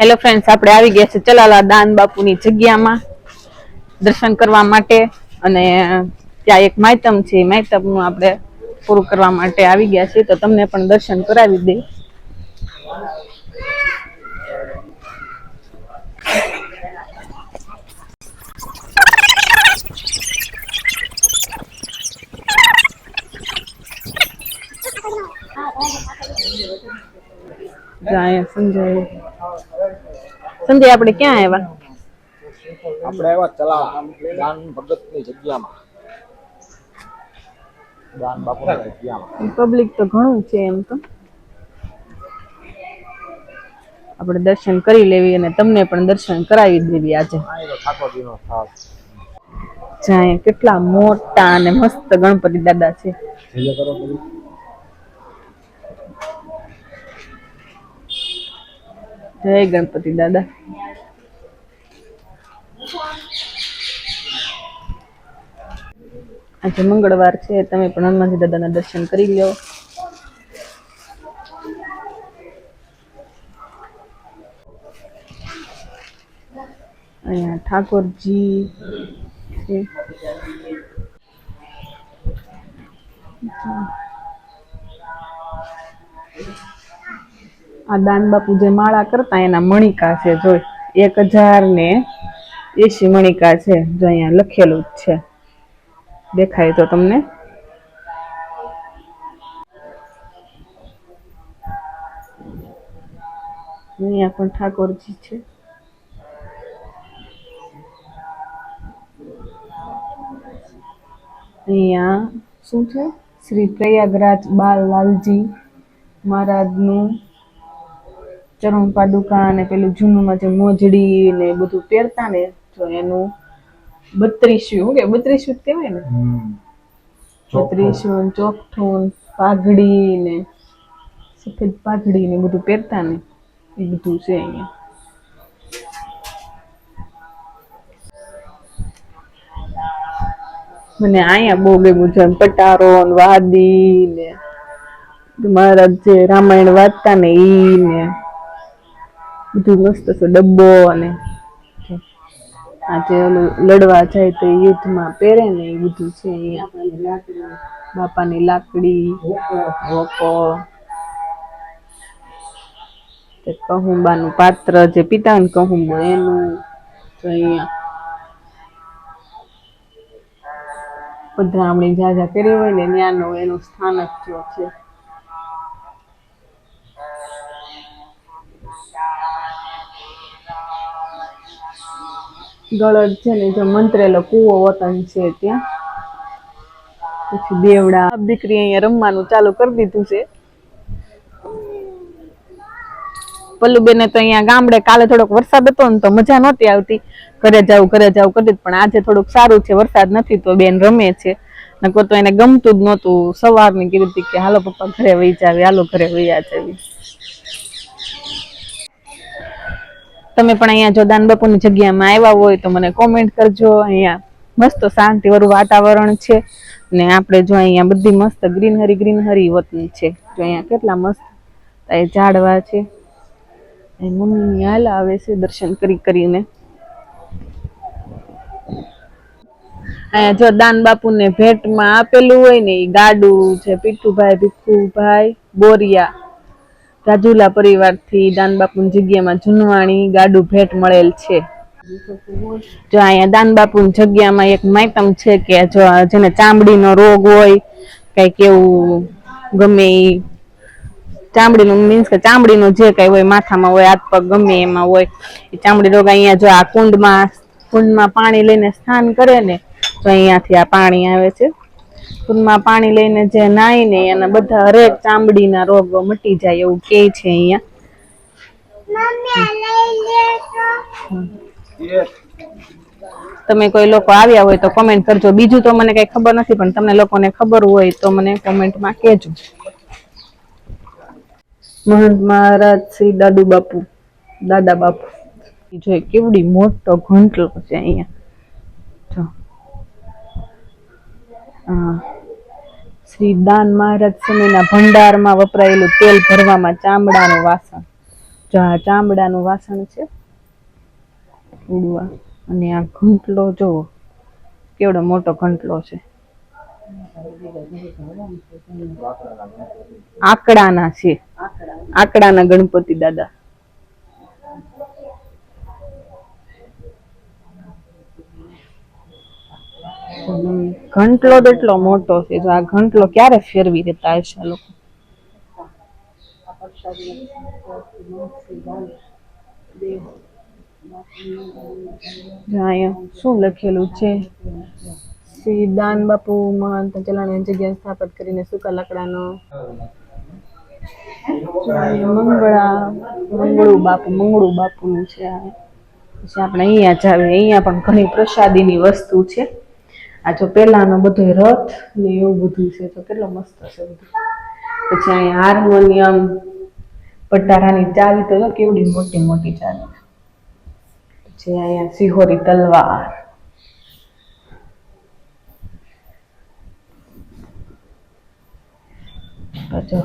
Hello friends આપણે આવી ગયા છે ચલાલા દાન બાપુની જગ્યામાં દર્શન કરવા માટે અને ત્યાં એક માયતમ છે. માયતમનું આપણે પૂરું કરવા માટે આવી ગયા છીએ. તો તમને પણ દર્શન કરાવી દે. જાય સંજય સંજય આપણે ક્યાં આવ્યા? આપણે આવ્યા ચલા દાન ભગતની જગ્યામાં. દાન બાપુ ની જગ્યામાં પબ્લિક તો ઘણું છે એમ તો. આપણે દર્શન કરી લેવી અને તમને પણ દર્શન કરાવી દેવી આજે. આ એનો ઠાકોરજી નો જ્યાં કેટલા મોટા અને મસ્ત ગણપતિ દાદા છે. જય કરો જય ગણપતિ દાદા આજે મંગળવાર છે, તમે પણ હનુમાનજી દાદાના દર્શન કરી લ્યો. અહીંયા ઠાકોરજી છે. આ દાન બાપુ જે માળા કરતા એના મણિકા છે જો એક હજાર ને એસી મણિકા છે, જો અહીંયા લખેલું જ છે. દેખાય તો તમને? અહીંયા પણ ઠાકોરજી છે. અહીંયા શું છે? શ્રી પ્રયાગરાજ બાલલાલજી મહારાજનું ચરણ પાદુકા અને પેલું જૂનુંમાં જે મોજડી ને બધું પહેરતા ને તો એનું બત્રીસું શું કે બત્રીસું કહેવાય ને? બત્રીસું ચોકઠું પાઘડી ને સફેદ પાઘડી ને બધું પહેરતા ને એ બધું છે અહીંયા. મને અહીંયા બહુ ગમ્યું છે પટારો ને વાદી ને મહારાજ જે રામાયણ વાંચતા ને ઈ ને બધું મસ્ત છે, ડબ્બો અને આજે ઓલું લડવા જાય તો યુદ્ધમાં પહેરે ને એ બધું છે બાપાની લાકડી વોકો કહુંબાનું પાત્ર જે પિતાને કહુંબો એનું તો અહીંયા. પધરામણી જ્યાં જ્યાં કરી હોય ને ત્યાંનું એનું સ્થાન જો છે. ગળદ છે ને, જે મંત્રેલો કૂવો વતન છે ત્યાં. પછી દેવડા દીકરી અહીંયા રમવાનું ચાલુ કરી દીધું છે. પલ્લુબેને તો અહીંયા ગામડે કાલે થોડોક વરસાદ હતો ને તો મજા નહોતી આવતી. ઘરે જાવું ઘરે જાવું કરી પણ આજે થોડુંક સારું છે, વરસાદ નથી તો બેન રમે છે. નકર તો એને ગમતું જ નહોતું. સવારની કીધી કે, હાલો પપ્પા ઘરે વહી જાવે, હાલો ઘરે વહી જાવી. તમે પણ અહીંયા જો દાન બાપુની જગ્યામાં આવ્યા હોય તો મને કોમેન્ટ કરજો. અહીંયા મસ્ત શાંતિવાળું વાતાવરણ છે. ને આપણે જો અહીંયા બધી મસ્ત ગ્રીનહરી ગ્રીનહરી વતન છે. જો અહીંયા કેટલા મસ્ત ઝાડવા છે. એ મમ્મી હાલ આવે છે દર્શન કરી કરીને. અહીંયા જો દાન બાપુને ભેટમાં આપેલું હોય ને એ ગાડું છે. પીઠુભાઈ ભીખુભાઈ, બોરિયા. રાજુલા પરિવારથી દાન બાપુની જગ્યામાં જુનવાણી ગાડું ભેટ મળેલ છે. જો અહીંયા દાન બાપુની જગ્યામાં એક માયતમ છે કે જો જેને ચામડીનો રોગ હોય, કંઈક એવું ગમે એ ચામડીનું મીન્સ કે ચામડીનો જે કંઈ હોય માથામાં હોય, હાથ પગ ગમે એમાં હોય, એ ચામડી રોગ અહીંયા જો આ કુંડમાં કુંડમાં પાણી લઈને સ્નાન કરે ને, તો અહીંયાથી આ પાણી આવે છે. કુંડમાં પાણી લઈને જે નાય ને એના બધા હરેક ચામડીના રોગ મટી જાય એવું કે છે અહીંયા. તમે કોઈ લોકો આવ્યા હોય તો કોમેન્ટ કરજો. બીજું તો મને કઈ ખબર નથી, પણ તમને લોકોને ખબર હોય તો મને કોમેન્ટમાં કહેજો. મહંત મહારાજ શ્રી દાદુ બાપુ, દાદા બાપુ. જો કેવડી મોટો ઘંટલો છે અહીંયા. જો. શ્રી દાન મહારાજ સમયના ભંડારમાં વપરાયેલું તેલ ભરવામાં ચામડાનું વાસણ. જો આ ચામડાનું વાસણ છે, ઉડવા. અને આ ઘંટલો જોવો કેવડો મોટો ઘંટલો છે. આકડાના છે. આકડાના ગણપતિ દાદા. ઘંટલો તો એટલો મોટો છે જો આ ઘંટલો ક્યારે ફેરવી દેતા હશે લોકો? શું લખેલું છે? શ્રી દાન બાપુ મહંત ચલાણી જગ્યા સ્થાપિત કરીને સૂકા લાકડાનો જો મંગળા, મંગળું બાપુ નું બાપુનું છે પછી આપણે અહીંયા જ અહીંયા પણ ઘણી પ્રસાદીની વસ્તુ છે. આ જો પેલાનો બધો રથ ને એવું બધું છે, તો કેટલો મસ્ત છે બધું. પછી અહીંયા હાર્મોનિયમ, પટારાની ચાવી તો કેવડી મોટી મોટી ચાવી. પછી અહીંયા સિહોરી તલવાર. જો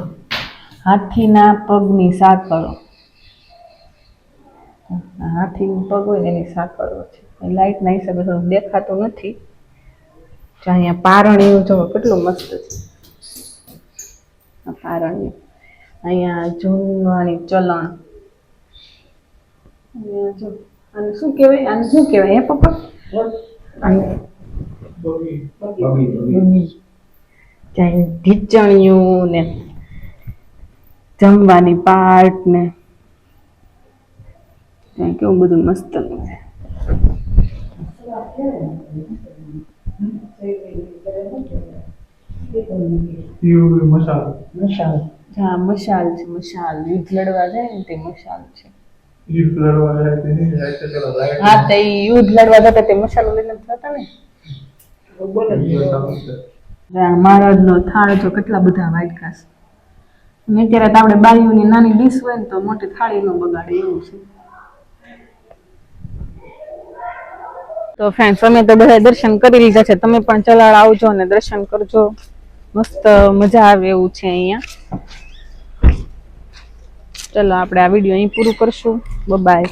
હાથીના પગની સાંકળો. હાથીનો પગ હોય એની સાંકળો છે. લાઈટ ના હિસાબે દેખાતું નથી. અહીંયા એવું જો કેટલું મસ્ત છે. આ અહીંયા જૂનવાની ચલણ. જો આને શું કહેવાય? આને શું કહેવાય? હે પપ્પા? ઢીચણિયું ને જમવાની પાટ ને ત્યાં કેવું બધું મસ્ત છે. યુ મસાલો હા મશાલ છે મશાલ. યુદ્ધ લડવા જાય ને તે મશાલ છે. યુદ્ધ લડવા જાય ચલો રાઈટ હા તે યુદ્ધ લડવા જતા તે મશાલ લઈને જતા ને. આ મહારાજનો થાળ જો કેટલા બધા વાઇટ ઘાસ અને અત્યારે તો આપણે બારીઓની નાની ડીશ હોય ને તો મોટી થાળી નો બગાડે એવું છે. તો ફ્રેન્ડ્સ અમે તો બધા દર્શન કરી લીધા છે. તમે પણ ચલાડ આવજો અને દર્શન કરજો. મસ્ત મજા આવે એવું છે અહીંયા. ચલો આપણે આ વીડિયો અહીં પૂરું કરશું. બાય